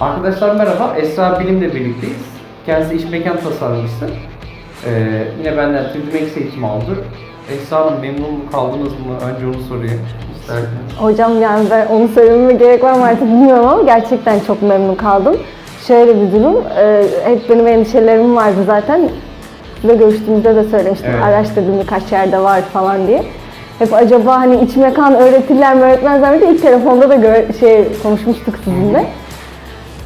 Arkadaşlar merhaba, Esra Bilim'le birlikteyiz. Kendisi iş mekan tasarımcısı. Ee, yine benden 3D Max eğitimi aldı. Esra Hanım memnun kaldınız mı? Önce onu sorayım isterseniz. Hocam yani ben onu söylememe gerek var mı artık bilmiyorum ama gerçekten çok memnun kaldım. Şöyle bir durum, e, hep benim endişelerim vardı zaten. Size görüştüğümüzde de söylemiştim, Evet. araştırdım birkaç yerde var falan diye. Hep acaba hani iç mekan öğretirler mi öğretmezler mi diye ilk telefonda da şey konuşmuştuk sizinle.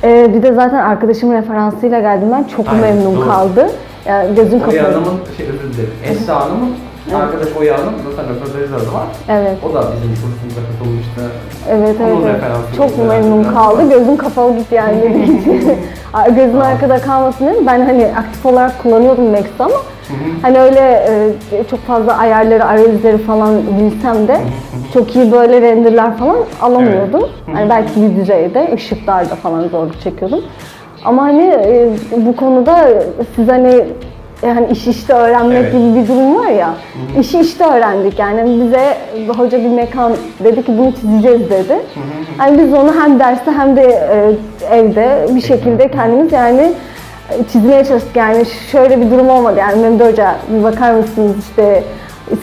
E, bir de zaten arkadaşımın referansıyla geldim ben, çok Aynen, memnun doğru. kaldı. Yani gözüm Oya kapalı. Hanım'ın, şey özür dilerim, Esra Hanım'ın arkadaş Oya Hanım zaten röportajı adı var. Evet. O da bizim kursumuza katılmıştı. Evet evet. Onun evet. referansı Çok oldu memnun herhalde. kaldı. Gözüm kapalı gitti yani Tamam. arkada kalmasın dedim. Ben hani aktif olarak kullanıyordum Max'ı ama hani öyle e, çok fazla ayarları, arayüzleri falan bilsem de çok iyi böyle renderler falan alamıyordum. Hani belki bir düzeyde, ışıklarda falan zorluk çekiyordum. Ama hani e, bu konuda siz hani yani iş işte öğrenmek Evet. gibi bir durum var ya. İşi işte öğrendik yani bize hoca bir mekan dedi ki bunu çizeceğiz dedi. Yani biz onu hem derste hem de e, evde bir şekilde kendimiz yani e, çizmeye çalıştık. Yani şöyle bir durum olmadı yani Mehmet Hoca bir bakar mısınız işte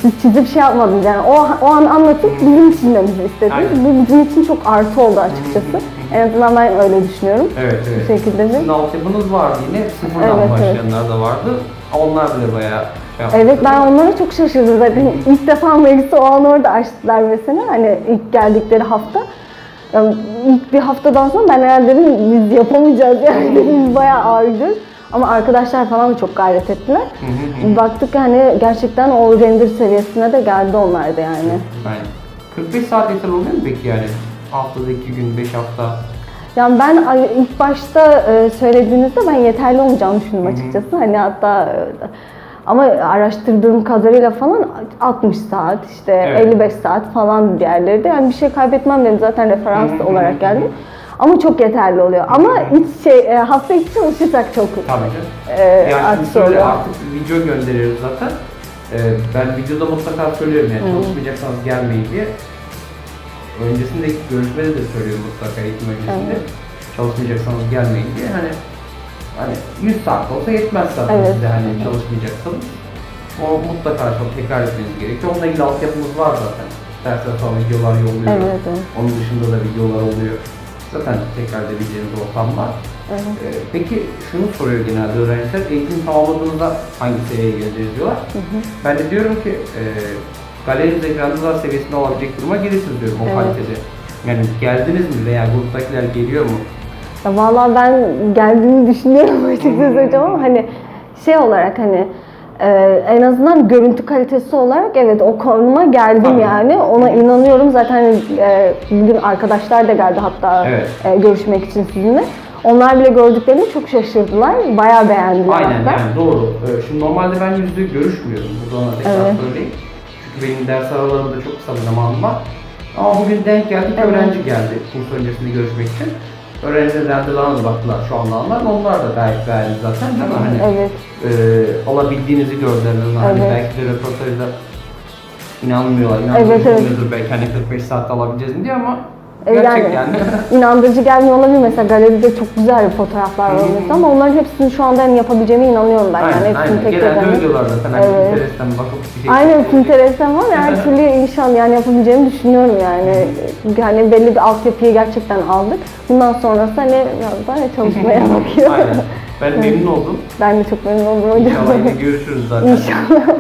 siz çizip şey yapmadınız yani o, o an anlatıp bizim çizmemizi istediniz. Bu bizim için çok artı oldu açıkçası. En azından ben öyle düşünüyorum. Evet evet. Bu şekilde de. Sizin altyapınız vardı yine, sıfırdan Evet, başlayanlar da vardı. Onlar bile bayağı şey yaptı. Evet ben onlara çok şaşırdım zaten. İlk defa meclisi o an orada açtılar mesela hani ilk geldikleri hafta. Yani ilk bir haftadan sonra ben herhalde dedim biz yapamayacağız yani dedim bayağı ağır gidiyoruz. Ama arkadaşlar falan da çok gayret ettiler. Baktık hani gerçekten o render seviyesine de geldi onlar da yani. Yani 45 saat yeter oluyor mu peki yani? Haftada 2 gün, 5 hafta. Yani ben ilk başta e, söylediğinizde ben yeterli olmayacağını düşündüm açıkçası. Hani hatta e, ama araştırdığım kadarıyla falan 60 saat, işte Evet. 55 saat falan diğerleri de. Yani bir şey kaybetmem dedim zaten referans olarak geldim. Ama çok yeterli oluyor. Ama iç şey e, hafta içi çalışırsak çok Tabii e, yani şimdi artı şöyle oluyor. artık video gönderiyoruz zaten. Ee, ben videoda mutlaka söylüyorum yani çalışmayacaksanız gelmeyin diye. Öncesinde görüşmede de söylüyorum mutlaka eğitim öncesinde. Çalışmayacaksanız gelmeyin diye. Hani hani 100 saat olsa yetmez zaten Evet. size hani çalışmayacaksanız. O mutlaka çok tekrar etmeniz gerekiyor. Onunla ilgili altyapımız var zaten. Dersler sonra videolar yolluyoruz. Evet, evet. Onun dışında da videolar oluyor. Zaten tekrar edebileceğiniz ortam var. Evet. Ee, peki şunu soruyor genelde öğrenciler, eğitim tamamladığınızda hangi seviyeye geleceğiz diyorlar. Ben de diyorum ki e, galeriniz ekranınızlar seviyesinde olabilecek duruma gelirsiniz diyorum o Evet. kalitede. Yani geldiniz mi veya gruptakiler geliyor mu? Ya Vallahi ben geldiğini düşünüyorum açıkçası hocam ama hani şey olarak hani e, en azından görüntü kalitesi olarak evet o konuma geldim Tabii. yani ona inanıyorum zaten e, bugün arkadaşlar da geldi hatta Evet. e, görüşmek için sizinle. Onlar bile gördüklerini çok şaşırdılar. Bayağı beğendiler Aynen hatta. yani doğru. Ee, Şimdi normalde ben yüzde görüşmüyorum. Burada ona tekrar Evet. söyleyeyim. Çünkü benim ders aralarında çok kısa bir zamanım var. Ama bugün denk geldik Evet. öğrenci geldi kurs öncesinde görüşmek için. Öğrenciler renderlarına da baktılar şu anda anlar. Onlar da gayet beğendi zaten değil mi? Hani, Evet. e, alabildiğinizi gördüler. Hani Evet. belki de röportajda inanmıyorlar. Evet, İnandırıcı evet. olmuyordur belki hani 45 saatte alabileceğiz diye ama E, gerçek yani-. İnandırıcı gelmiyor olabilir mesela galeride çok güzel fotoğraflar var mesela ama onların hepsini şu anda hani yapabileceğime inanıyorum ben yani aynen hepsini aynen. tek tek Genelde hani- öyle diyorlar zaten. Hani Evet. Pinterest'ten bakıp bir şey Aynen Pinterest'ten var ya her türlü inşallah yani yapabileceğimi düşünüyorum yani. Çünkü hani belli bir altyapıyı gerçekten aldık. Bundan sonrası hani biraz daha çalışmaya bakıyor. Aynen. Ben memnun oldum. Ben de çok memnun oldum hocam. İnşallah yine görüşürüz zaten. İnşallah.